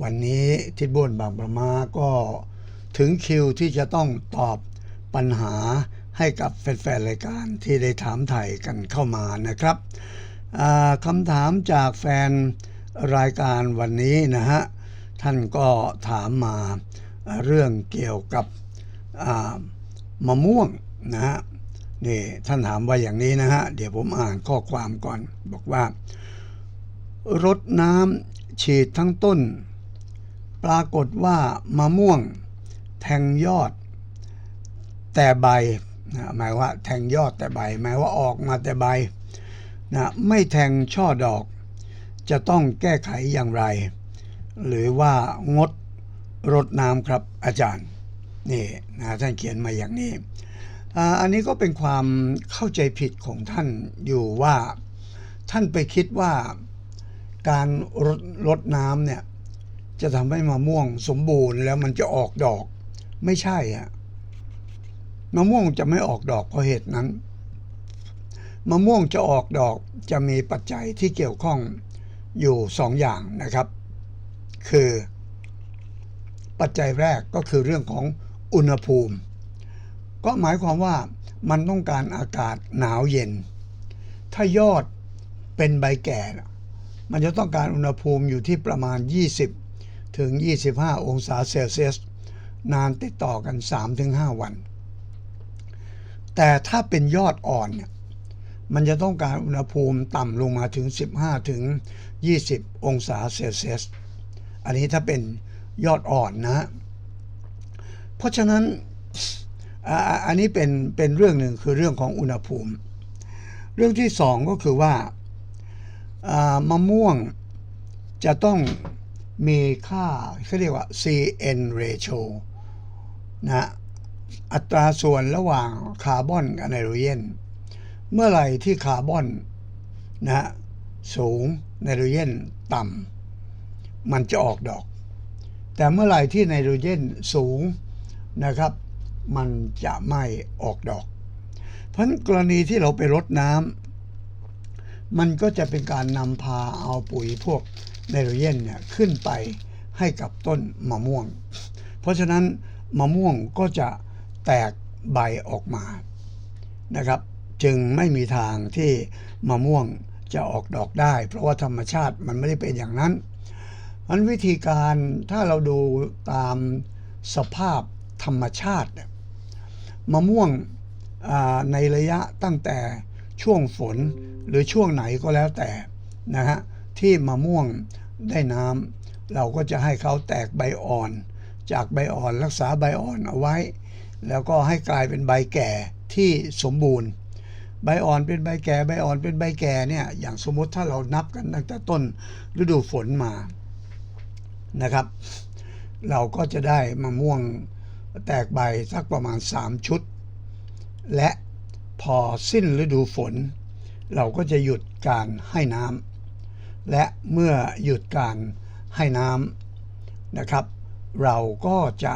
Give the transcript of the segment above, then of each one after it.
วันนี้ทิดบ้วนบางประมาก็ถึงคิวที่จะต้องตอบปัญหาให้กับแฟนๆ รายการที่ได้ถามไถ่กันเข้ามานะครับคำถามจากแฟนรายการวันนี้นะฮะ ท่านก็ถามมาเรื่องเกี่ยวกับมะม่วงนะฮะนี่ท่านถามว่าอย่างนี้นะฮะ เดี๋ยวผมอ่านข้อความก่อน บอกว่า รดน้ำฉีดทั้งต้น ปรากฏว่ามะม่วงแทงยอด แต่ใบนะหมายว่าแทงยอดแต่ใบ หมายว่าออกมาแต่ใบนะไม่แทงช่อดอก จะต้องแก้ไขอย่างไร หรือว่างดรดน้ำครับอาจารย์นี่นะท่านเขียนมาอย่างนี้ อันนี้ก็เป็นความเข้าใจผิดของท่านอยู่ว่า ท่านไปคิดว่าการรดรดน้ำเนี่ย จะทำให้มะม่วงสมบูรณ์แล้วมันจะออกดอก ไม่ใช่อะมะม่วงจะไม่ออกดอกเพราะเหตุนั้นมะม่วงจะออกดอกจะมีปัจจัยที่เกี่ยวข้องอยู่สองอย่างนะครับ คือ ปัจจัยแรกก็คือเรื่องของอุณหภูมิ ก็หมายความว่ามันต้องการอากาศหนาวเย็น ถ้ายอดเป็นใบแก่ มันจะต้องการอุณหภูมิอยู่ที่ประมาณ 20 ถึง 25 องศาเซลเซียส นานติดต่อกัน 3-5 วัน แต่ถ้าเป็นยอดอ่อนเนี่ยมันจะต้องการอุณหภูมิต่ำลงมาถึง 15 ถึง 20 องศาเซลเซียส อันนี้ถ้าเป็นยอดอ่อนนะ เพราะฉะนั้นอันนี้เป็นเป็นเรื่องหนึ่งคือเรื่องของอุณหภูมิ เรื่องที่สองก็คือว่ามะม่วงจะต้อง มีค่าเขาเรียกว่า CN ratio นะอัตราส่วนระหว่างคาร์บอนกับไนโตรเจนเมื่อไหร่ที่คาร์บอนนะสูงไนโตรเจนต่ำมันจะออกดอก แต่เมื่อไหร่ที่ไนโตรเจนสูงนะครับ มันจะไม่ออกดอก เพราะกรณีที่เราไปรดน้ำ มันก็จะเป็นการนำพาเอาปุ๋ยพวกไนโตรเจนเนี่ยขึ้นไปให้กับต้นมะม่วง เพราะฉะนั้นมะม่วงก็จะแตกใบออกมานะครับ จึงไม่มีทางที่มะม่วงจะออกดอกได้ เพราะว่าธรรมชาติมันไม่ได้เป็นอย่างนั้นอันวิธีการถ้าเราดูตามสภาพธรรมชาติมะม่วงในระยะตั้งแต่ ช่วงฝนหรือช่วงไหนก็แล้วแต่นะฮะที่มะม่วงได้น้ำเราก็จะให้เขาแตกใบอ่อน จากใบอ่อนรักษาใบอ่อนเอาไว้ แล้วก็ให้กลายเป็นใบแก่ที่สมบูรณ์ ใบอ่อนเป็นใบแก่ใบอ่อนเป็นใบแก่เนี่ยอย่างสมมติถ้าเรานับกันตั้งแต่ต้นฤดูฝนมานะครับ เราก็จะได้มะม่วงแตกใบสักประมาณ 3 ชุด และ พอสิ้นฤดูฝน เราก็จะหยุดการให้น้ำและเมื่อหยุดการให้น้ำนะครับ เราก็จะ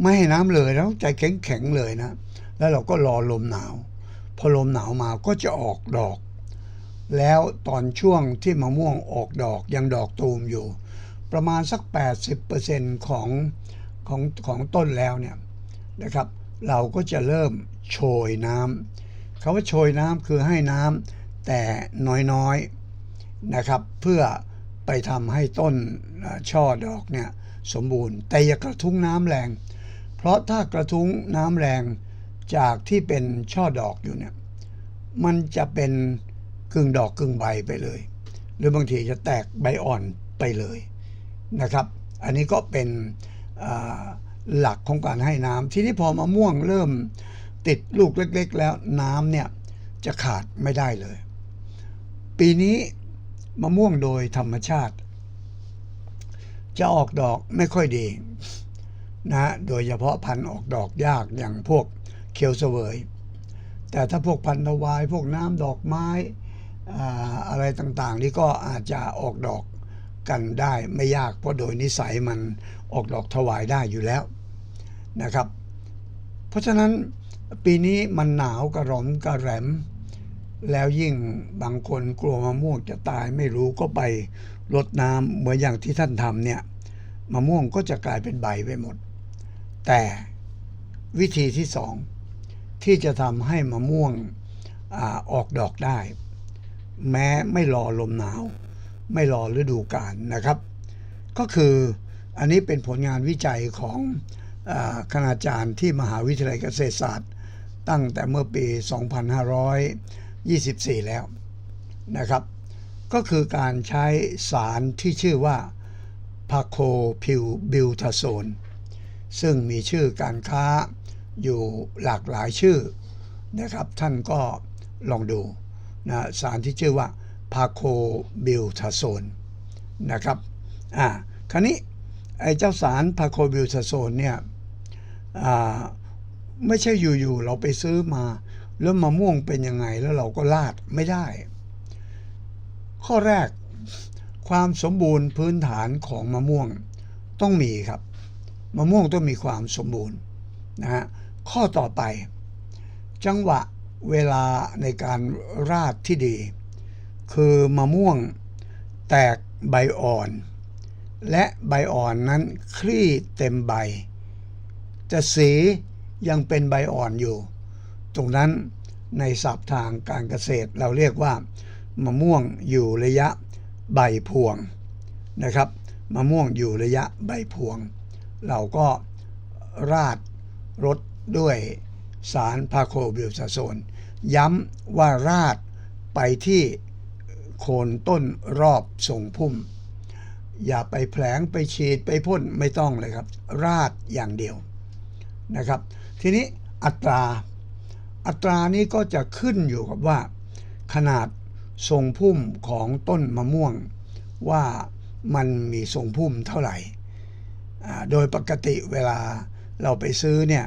ไม่ให้น้ำเลยแล้วใจแข็งแข็งๆเลยนะ แล้วเราก็รอลมหนาว พอลมหนาวมาก็จะออกดอก แล้วตอนช่วงที่มะม่วงออกดอกยังดอกตูมอยู่ ประมาณสัก 80%ของของของต้นแล้วเนี่ยนะครับ เราก็จะเริ่มโชยน้ำคำว่าโชยน้ำคือให้น้ำแต่น้อยๆนะครับ เพื่อไปทำให้ต้นช่อดอกเนี่ยสมบูรณ์แต่อย่ากระทุ้งน้ำแรง เพราะถ้ากระทุ้งน้ำแรงจากที่เป็นช่อดอกอยู่เนี่ยมันจะเป็นกึ่งดอกกึ่งใบไปเลย หรือบางทีจะแตกใบอ่อนไปเลยนะครับ อันนี้ก็เป็นอ่า หลักของการให้น้ำทีนี้พอมะม่วงเริ่มติดลูกเล็ก ๆ แล้วน้ำเนี่ยจะขาดไม่ได้เลย ปีนี้มะม่วงโดยธรรมชาติ จะออกดอกไม่ค่อยดีนะโดยเฉพาะพันธุ์ออกดอกยากอย่างพวกเคียวเสวย แต่ถ้าพวกพันธุ์วาย พวกน้ำดอกไม้อ่าอะไรต่างๆ นี่ก็อาจจะออกดอกกันได้ไม่ยากเพราะโดยนิสัยมันออกดอกถวายได้อยู่แล้ว นะครับ เพราะฉะนั้นปีนี้มันหนาวกระหร่อมกระแหรมแล้วยิ่งบางคนกลัวมะม่วงจะตายไม่รู้ก็ไปรดน้ำเหมือนอย่างที่ท่านทำเนี่ยมะม่วงก็จะกลายเป็นใบไปหมด แต่วิธีที่สองที่จะทำให้มะม่วงอออกดอกได้ แม้ไม่รอลมหนาว ไม่รอฤดูกาลนะครับ ก็คืออันนี้เป็นผลงานวิจัยของ คณาจารย์ที่มหาวิทยาลัยเกษตรศาสตร์ ตั้งแต่เมื่อปี 2524 แล้วนะครับ ก็คือการใช้สารที่ชื่อว่าพาโคพิวบิวทาโซนซึ่งมีชื่อการค้าอยู่หลากหลายชื่อนะครับ ท่านก็ลองดูนะสารที่ชื่อว่าพาโคบิวทาโซนนะครับอ่าคราวนี้ไอ้เจ้าสารพาโคบิวทาโซนเนี่ย ไม่ใช่อยู่ๆเราไปซื้อมา แล้วมะม่วงเป็นยังไงแล้วเราก็ลาดไม่ได้ ข้อแรก ความสมบูรณ์พื้นฐานของมะม่วงต้องมีครับมะม่วงต้องมีความสมบูรณ์นะฮะข้อต่อไป จังหวะเวลาในการราดที่ดี คือมะม่วงแตกใบอ่อน และใบอ่อนนั้นคลี่เต็มใบ แต่สียังเป็นใบอ่อนอยู่ ตรงนั้นในศัพท์ทางการเกษตรเราเรียกว่ามะม่วงอยู่ระยะใบพวงนะครับมะม่วงอยู่ระยะใบพวง เราก็ราดรดด้วยสารพาโคบิวซาโซน ย้ำว่าราดไปที่โคนต้นรอบทรงพุ่ม อย่าไปแผลงไปฉีดไปพ่นไม่ต้องเลยครับ ราดอย่างเดียว นะครับ ทีนี้อัตรา อัตรานี้ก็จะขึ้นอยู่กับว่า ขนาดทรงพุ่มของต้นมะม่วง ว่ามันมีทรงพุ่มเท่าไหร่ โดยปกติเวลาเราไปซื้อเนี่ย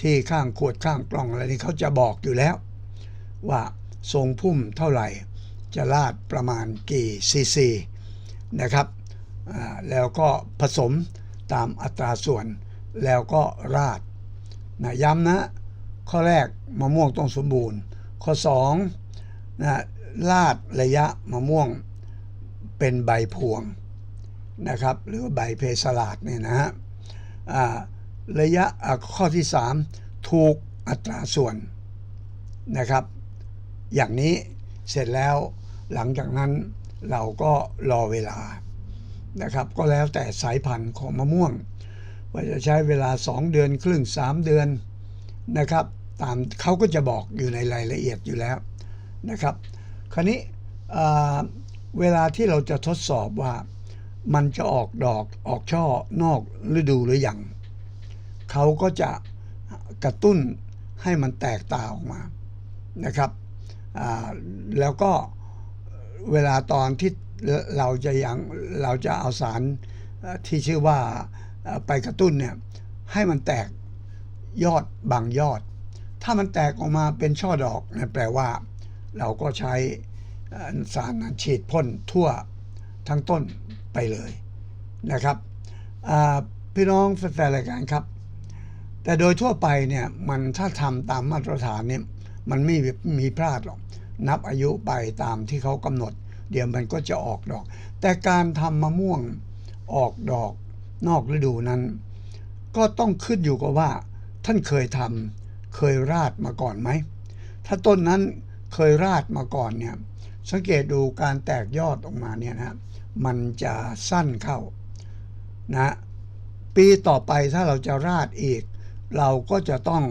ที่ข้างขวดข้างกล่องอะไรนี่เขาจะบอกอยู่แล้ว ว่าทรงพุ่มเท่าไหร่ จะลาดประมาณกี่ซีซีนะครับแล้วก็ผสมตามอัตราส่วนแล้วก็ราด นะย้ำนะ ข้อแรกมะม่วงต้องสมบูรณ์ ข้อ2นะลาดระยะมะม่วงเป็นใบพวงนะครับ หรือใบเพสลาดเนี่ยนะฮะระยะข้อที่ 3 ถูกอัตราส่วนนะครับ อย่างนี้เสร็จแล้วหลังจากนั้นเราก็รอเวลานะครับ ก็แล้วแต่สายพันธุ์ของมะม่วง ว่าจะใช้เวลา 2 เดือนครึ่ง 3 เดือนนะครับ ตามเขาก็จะบอกอยู่ในรายละเอียดอยู่แล้วนะครับ คราวนี้เวลาที่เราจะทดสอบว่ามันจะออกดอกออกช่อนอกฤดูหรืออยังเขาก็จะกระตุ้นให้มันแตกตาออกมานะครับแล้วก็เวลาตอนที่เราจะยังเราจะเอาสารที่ชื่อว่า ไปกระตุ้นเนี่ยให้มันแตกยอดบางยอด ถ้ามันแตกออกมาเป็นช่อดอกเนี่ยแปลว่า เราก็ใช้สารนั้นฉีดพ่นทั่วทั้งต้นไปเลยนะครับพี่น้องแฟนรายการครับ แต่โดยทั่วไปเนี่ยมันถ้าทำตามมาตรฐานเนี่ยมันไม่มีมีพลาดหรอก นับอายุไปตามที่เขากำหนด เดี๋ยวมันก็จะออกดอก แต่การทำมะม่วงออกดอก นอกฤดูนั้น ก็ต้องขึ้นอยู่กับว่า ท่านเคยทำเคยราดมาก่อนไหม ถ้าต้นนั้นเคยราดมาก่อนเนี่ยสังเกตดูการแตกยอดออกมาเนี่ยนะมันจะสั้นเข้านะปีต่อไปถ้าเราจะราดอีก เราก็จะต้อง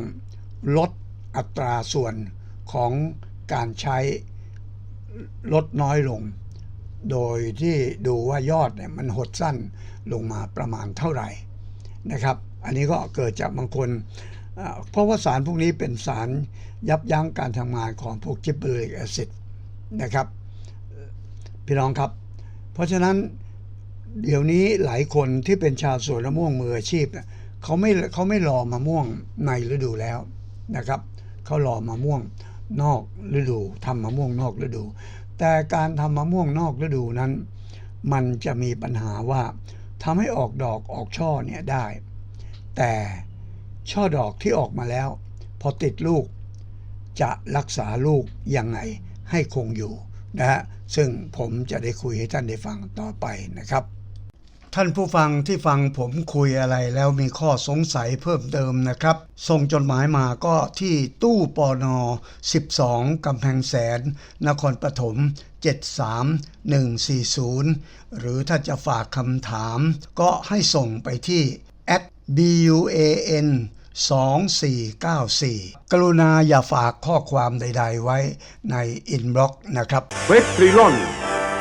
ลดอัตราส่วนของการใช้ลดน้อยลง โดยที่ดูว่ายอดเนี่ยมันหดสั้นลงมาประมาณเท่าไหร่นะครับ อันนี้ก็เกิดจากบางคน เพราะว่าสารพวกนี้เป็นสารยับยั้งการทำงานของพวกจิบเบอริกแอซิดนะครับพี่น้องครับ เพราะฉะนั้นเดี๋ยวนี้หลายคนที่เป็นชาวสวนมะม่วงมืออาชีพเนี่ยเขาไม่เขาไม่รอมะม่วงในฤดูแล้วนะครับเขารอมะม่วงนอกฤดูทำมะม่วงนอกฤดู แต่การทำมะม่วงนอกฤดูนั้น มันจะมีปัญหาว่าทำให้ออกดอกออกช่อเนี่ยได้ แต่ช่อดอกที่ออกมาแล้ว พอติดลูก จะรักษาลูกยังไงให้คงอยู่นะฮะซึ่งผมจะได้คุยให้ท่านได้ฟังต่อไปนะครับ ท่านผู้ฟังที่ฟังผมคุยอะไรแล้วมีข้อสงสัยเพิ่มเติมนะครับ ส่งจดหมายมาก็ที่ตู้ปอนอ12 กำแพงแสน นครปฐม 73140 หรือถ้าจะฝากคำถาม ก็ให้ส่งไปที่ at buan 2494 กรุณาอย่าฝากข้อความใด ๆ ไว้ในอินบ็อกซ์นะครับ เวสตรีลอน